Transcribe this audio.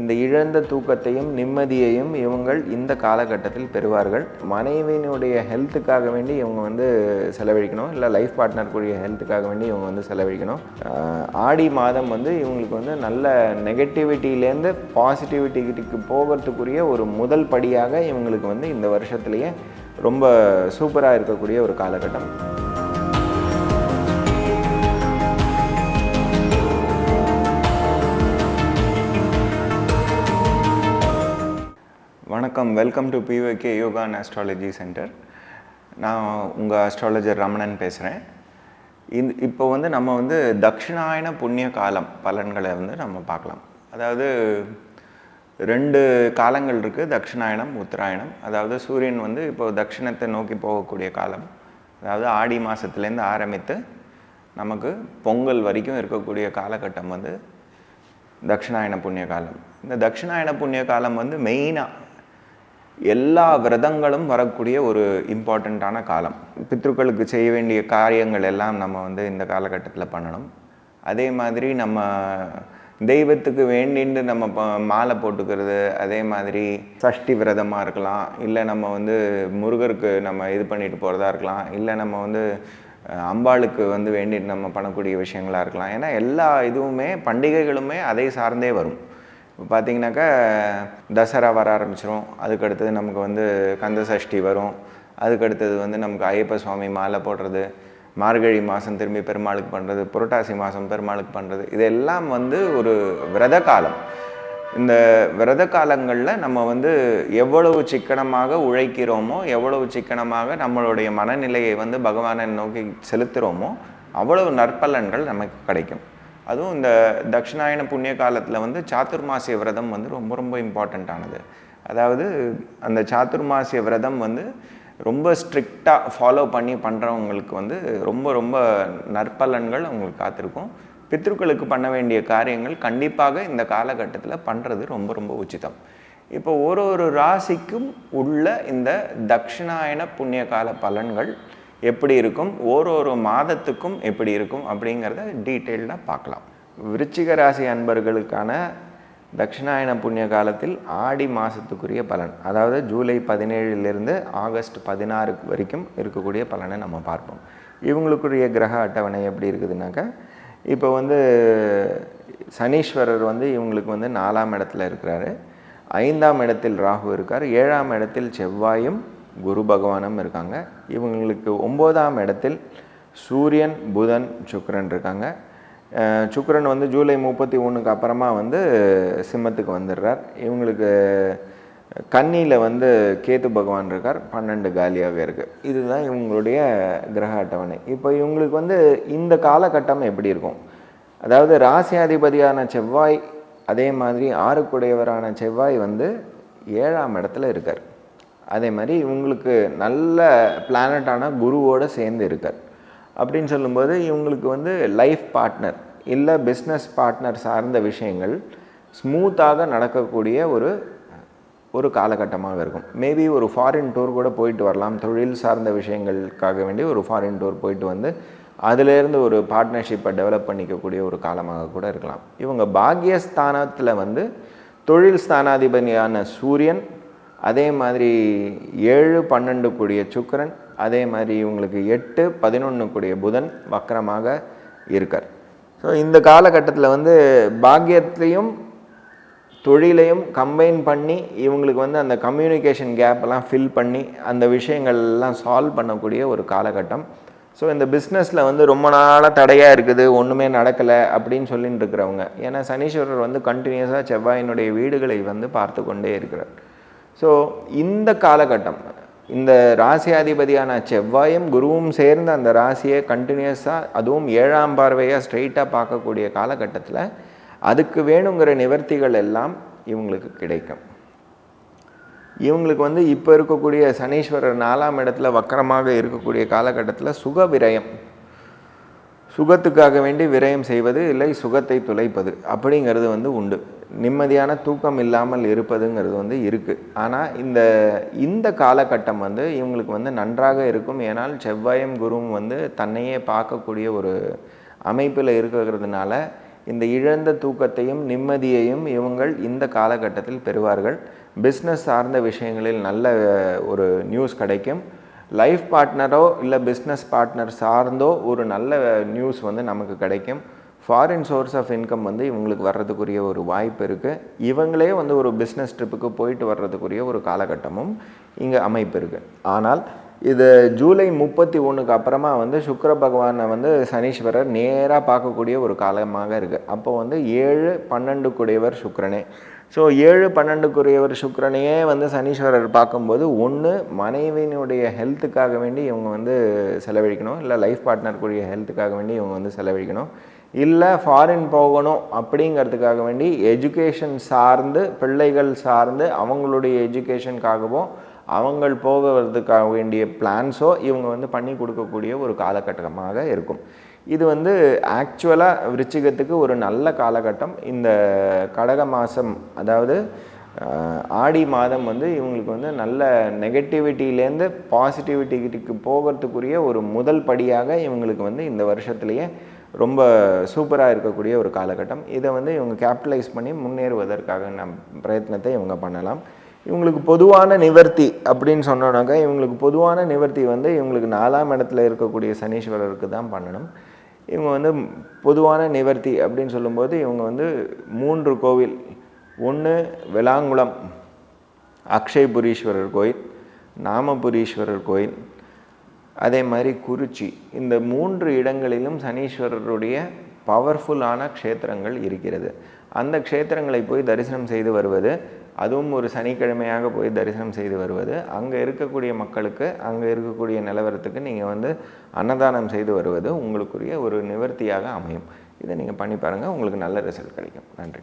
இந்த இழந்த தூக்கத்தையும் நிம்மதியையும் இவங்கள் இந்த காலகட்டத்தில் பெறுவார்கள். மனைவியினுடைய ஹெல்த்துக்காக வேண்டி இவங்க வந்து செலவழிக்கணும். இல்லை லைஃப் பார்ட்னருக்குரிய ஹெல்த்துக்காக வேண்டி இவங்க வந்து செலவழிக்கணும். ஆடி மாதம் வந்து இவங்களுக்கு வந்து நல்ல நெகட்டிவிட்டியிலேருந்து பாசிட்டிவிட்டிக்கு போகிறதுக்குரிய ஒரு முதல் படியாக இவங்களுக்கு வந்து இந்த வருஷத்துலேயே ரொம்ப சூப்பராக இருக்கக்கூடிய ஒரு காலகட்டம். வணக்கம். Welcome to POK yoga and astrology centre நான் உங்கள் ஆஸ்ட்ராலஜர் ரமணன் பேசுகிறேன் இந்த இப்போ வந்து நம்ம வந்து தக்ஷிணாயன புண்ணிய காலம் பலன்களை வந்து நம்ம பார்க்கலாம். அதாவது ரெண்டு காலங்கள் இருக்குது தக்ஷிணாயனம் உத்தராயணம். அதாவது சூரியன் வந்து இப்போ தட்சிணத்தை நோக்கி போகக்கூடிய காலம். அதாவது ஆடி மாதத்துலேருந்து ஆரம்பித்து நமக்கு பொங்கல் வரைக்கும் இருக்கக்கூடிய காலகட்டம் வந்து தட்சிணாயன புண்ணிய காலம். இந்த தட்சிணாயன புண்ணிய காலம் வந்து மெயினாக எல்லா விரதங்களும் வரக்கூடிய ஒரு இம்பார்ட்டண்ட்டான காலம். பித்ருக்களுக்கு செய்ய வேண்டிய காரியங்கள் எல்லாம் நம்ம வந்து இந்த காலகட்டத்தில் பண்ணணும். அதே மாதிரி நம்ம தெய்வத்துக்கு வேண்டின்னு நம்ம ப- மாலை போட்டுக்கிறது அதே மாதிரி சஷ்டி விரதமாக இருக்கலாம். இல்லை நம்ம வந்து முருகருக்கு நம்ம இது பண்ணிட்டு போகிறதா இருக்கலாம். இல்லை நம்ம வந்து அம்பாளுக்கு வந்து வேண்டிட்டு நம்ம பண்ணக்கூடிய விஷயங்களாக இருக்கலாம். ஏன்னா எல்லா இதுவுமே பண்டிகைகளுமே அதை சார்ந்தே வரும். இப்போ பார்த்தீங்கன்னாக்கா தசரா வர ஆரம்பிச்சிரும். அதுக்கு அடுத்தது நமக்கு வந்து கந்த சஷ்டி வரும். அதுக்கு அடுத்தது வந்து நமக்கு ஐயப்ப சுவாமி மாலை போடுறது மார்கழி மாதம் திரும்பி பெருமாளுக்கு பண்ணுறது புரட்டாசி மாதம் பெருமாளுக்கு பண்ணுறது இதெல்லாம் வந்து ஒரு விரத காலம். இந்த விரத காலங்களில் நம்ம வந்து எவ்வளவு சிக்கனமாக உழைக்கிறோமோ எவ்வளவு சிக்கனமாக நம்மளுடைய மனநிலையை வந்து பகவானை நோக்கி செலுத்துகிறோமோ அவ்வளவு நற்பலன்கள் நமக்கு கிடைக்கும். அதுவும் இந்த தட்சிணாயன புண்ணிய காலத்தில் வந்து சாத்துர்மாசிய விரதம் வந்து ரொம்ப ரொம்ப இம்பார்ட்டண்ட்டானது அதாவது அந்த சாத்துர்மாசிய விரதம் வந்து ரொம்ப ஸ்ட்ரிக்டாக ஃபாலோ பண்ணி பண்ணுறவங்களுக்கு வந்து ரொம்ப ரொம்ப நற்பலன்கள் அவங்களுக்கு காத்திருக்கும். பித்ருக்களுக்கு பண்ண வேண்டிய காரியங்கள் கண்டிப்பாக இந்த காலகட்டத்தில் பண்ணுறது ரொம்ப ரொம்ப உச்சிதம். இப்போ ஒரு ஒரு ராசிக்கும் உள்ள இந்த தட்சிணாயன புண்ணிய கால பலன்கள் எப்படி இருக்கும் ஒரு ஒரு மாதத்துக்கும் எப்படி இருக்கும் அப்படிங்கிறத டீட்டெயில்டாக பார்க்கலாம். விருச்சிக ராசி அன்பர்களுக்கான தட்சிணாயன புண்ணிய காலத்தில் ஆடி மாதத்துக்குரிய பலன் அதாவது ஜூலை பதினேழுலேருந்து ஆகஸ்ட் பதினாறு வரைக்கும் இருக்கக்கூடிய பலனை நம்ம பார்ப்போம். இவங்களுக்குரிய கிரக அட்டவணை எப்படி இருக்குதுனாக்கா இப்போ வந்து சனீஸ்வரர் வந்து இவங்களுக்கு வந்து நாலாம் இடத்துல இருக்கிறாரு. ஐந்தாம் இடத்தில் ராகு இருக்கார். ஏழாம் இடத்தில் செவ்வாயும் குரு பகவானும் இருக்காங்க. இவங்களுக்கு ஒம்போதாம் இடத்தில் சூரியன் புதன் சுக்கிரன் இருக்காங்க. சுக்கரன் வந்து ஜூலை முப்பத்தி ஒன்றுக்கு அப்புறமா வந்து சிம்மத்துக்கு வந்துடுறார். இவங்களுக்கு கன்னியில் வந்து கேத்து பகவான் இருக்கார். பன்னெண்டு காலியாகவே இருக்குது இதுதான் இவங்களுடைய கிரக அட்டவணை. இப்போ இவங்களுக்கு வந்து இந்த காலகட்டம் எப்படி இருக்கும்? அதாவது ராசியாதிபதியான செவ்வாய் அதே மாதிரி ஆறுக்குடையவரான செவ்வாய் வந்து ஏழாம் இடத்துல இருக்கார். அதே மாதிரி இவங்களுக்கு நல்ல பிளானட்டான குருவோடு சேர்ந்து இருக்கார். அப்படின்னு சொல்லும்போது இவங்களுக்கு வந்து லைஃப் பார்ட்னர் இல்லை பிஸ்னஸ் பார்ட்னர் சார்ந்த விஷயங்கள் ஸ்மூத்தாக நடக்கக்கூடிய ஒரு ஒரு காலகட்டமாக இருக்கும். மேபி ஒரு ஃபாரின் டூர் கூட போயிட்டு வரலாம். தொழில் சார்ந்த விஷயங்களுக்காக வேண்டி ஒரு ஃபாரின் டூர் போயிட்டு வந்து அதிலேருந்து ஒரு பார்ட்னர்ஷிப்பை டெவலப் பண்ணிக்கக்கூடிய ஒரு காலமாக கூட இருக்கலாம். இவங்க பாக்யஸ்தானத்தில் வந்து தொழில் ஸ்தானாதிபதியான சூரியன் அதே மாதிரி ஏழு பன்னெண்டு கூடிய சுக்கரன் அதே மாதிரி இவங்களுக்கு எட்டு பதினொன்று கூடிய புதன் வக்கரமாக இருக்கார். ஸோ இந்த காலகட்டத்தில் வந்து பாக்கியத்தையும் தொழிலையும் கம்பைன் பண்ணி இவங்களுக்கு வந்து அந்த கம்யூனிகேஷன் கேப்பெல்லாம் ஃபில் பண்ணி அந்த விஷயங்கள் எல்லாம் சால்வ் பண்ணக்கூடிய ஒரு காலகட்டம். ஸோ இந்த பிஸ்னஸில் வந்து ரொம்ப நாளாக தடையாக இருக்குது ஒன்றுமே நடக்கலை அப்படின்னு சொல்லிட்டு இருக்கிறவங்க. ஏன்னா சனீஸ்வரர் வந்து கண்டினியூஸாக செவ்வாயினுடைய வீடுகளை வந்து பார்த்து கொண்டே இருக்கிறார். ஸோ இந்த காலகட்டம் இந்த ராசியாதிபதியான செவ்வாயும் குருவும் சேர்ந்து அந்த ராசியை கண்டினியூஸாக அதுவும் ஏழாம் பார்வையாக ஸ்ட்ரெயிட்டாக பார்க்கக்கூடிய காலகட்டத்தில் அதுக்கு வேணுங்கிற நிவர்த்திகள் எல்லாம் இவங்களுக்கு கிடைக்கும். இவங்களுக்கு வந்து இப்போ இருக்கக்கூடிய சனீஸ்வரர் நாலாம் இடத்துல வக்கரமாக இருக்கக்கூடிய காலகட்டத்தில் சுக விரயம். சுகத்துக்காக வேண்டி விரயம் செய்வது இல்லை சுகத்தை துளைப்பது அப்படிங்கிறது வந்து உண்டு. நிம்மதியான தூக்கம் இல்லாமல் இருப்பதுங்கிறது வந்து இருக்குது ஆனால் இந்த இந்த காலகட்டம் வந்து இவங்களுக்கு வந்து நன்றாக இருக்கும். ஏனால் செவ்வாயும் குருவும் வந்து தன்னையே பார்க்கக்கூடிய ஒரு அமைப்பில் இருக்கிறதுனால இந்த இழந்த தூக்கத்தையும் நிம்மதியையும் இவங்கள் இந்த காலகட்டத்தில் பெறுவார்கள். பிஸ்னஸ் சார்ந்த விஷயங்களில் நல்ல ஒரு நியூஸ் கிடைக்கும். லைஃப் பார்ட்னரோ இல்லை பிஸ்னஸ் பார்ட்னர் சார்ந்தோ ஒரு நல்ல நியூஸ் வந்து நமக்கு கிடைக்கும். ஃபாரின் சோர்ஸ் ஆஃப் இன்கம் வந்து இவங்களுக்கு வர்றதுக்குரிய ஒரு வாய்ப்பு இருக்குது இவங்களே வந்து ஒரு பிஸ்னஸ் ட்ரிப்புக்கு போயிட்டு வர்றதுக்குரிய ஒரு காலகட்டமும் இங்கே அமைப்பு இருக்குது ஆனால் இது ஜூலை முப்பத்தி ஒன்றுக்கு அப்புறமா வந்து சுக்கர பகவானை வந்து சனீஸ்வரர் நேராக பார்க்கக்கூடிய ஒரு காலமாக இருக்குது அப்போ வந்து ஏழு பன்னெண்டுக்குடையவர் சுக்கரனே. ஸோ ஏழு பன்னெண்டுக்குரியவர் சுக்கரனையே வந்து சனீஸ்வரர் பார்க்கும்போது ஒன்று மனைவியினுடைய ஹெல்த்துக்காக வேண்டி இவங்க வந்து செலவழிக்கணும். இல்லை லைஃப் பார்ட்னருக்குரிய ஹெல்த்துக்காக வேண்டி இவங்க வந்து செலவழிக்கணும். இல்லை ஃபாரின் போகணும் அப்படிங்கிறதுக்காக வேண்டி எஜுகேஷன் சார்ந்து பிள்ளைகள் சார்ந்து அவங்களுடைய எஜுகேஷனுக்காகவும் அவங்கள் போகிறதுக்காக வேண்டிய பிளான்ஸோ இவங்க வந்து பண்ணி கொடுக்கக்கூடிய ஒரு காலகட்டமாக இருக்கும். இது வந்து ஆக்சுவலாக விருச்சிகத்துக்கு ஒரு நல்ல காலகட்டம். இந்த கடக மாதம் அதாவது ஆடி மாதம் வந்து இவங்களுக்கு வந்து நல்ல நெகட்டிவிட்டியிலேருந்து பாசிட்டிவிட்டிக்கு போகிறதுக்குரிய ஒரு முதல் படியாக இவங்களுக்கு வந்து இந்த வருஷத்துலேயே ரொம்ப சூப்பராக இருக்கக்கூடிய ஒரு காலகட்டம். இதை வந்து இவங்க கேபிட்டலைஸ் பண்ணி முன்னேறுவதற்காக நம் பிரயத்னத்தை இவங்க பண்ணலாம். இவங்களுக்கு பொதுவான நிவர்த்தி அப்படின்னு சொன்னோன்னாக்கா இவங்களுக்கு பொதுவான நிவர்த்தி வந்து இவங்களுக்கு நாலாம் இடத்துல இருக்கக்கூடிய சனீஸ்வரருக்கு தான் பண்ணணும். இவங்க வந்து பொதுவான நிவர்த்தி அப்படின்னு சொல்லும்போது இவங்க வந்து மூன்று கோவில். ஒன்று விளாங்குளம் அக்ஷயபுரீஸ்வரர் கோயில் நாமபுரீஸ்வரர் கோயில் அதே மாதிரி குறிச்சி. இந்த மூன்று இடங்களிலும் சனீஸ்வரருடைய பவர்ஃபுல்லான க்ஷேத்திரங்கள் இருக்கிறது. அந்த க்ஷேத்திரங்களை போய் தரிசனம் செய்து வருவது அதுவும் ஒரு சனிக்கிழமையாக போய் தரிசனம் செய்து வருவது அங்கே இருக்கக்கூடிய மக்களுக்கு அங்கே இருக்கக்கூடிய நிலவரத்துக்கு நீங்கள் வந்து அன்னதானம் செய்து வருவது உங்களுக்குரிய ஒரு நிவர்த்தியாக அமையும். இதை நீங்கள் பண்ணி பாருங்கள் உங்களுக்கு நல்ல ரிசல்ட் கிடைக்கும். நன்றி.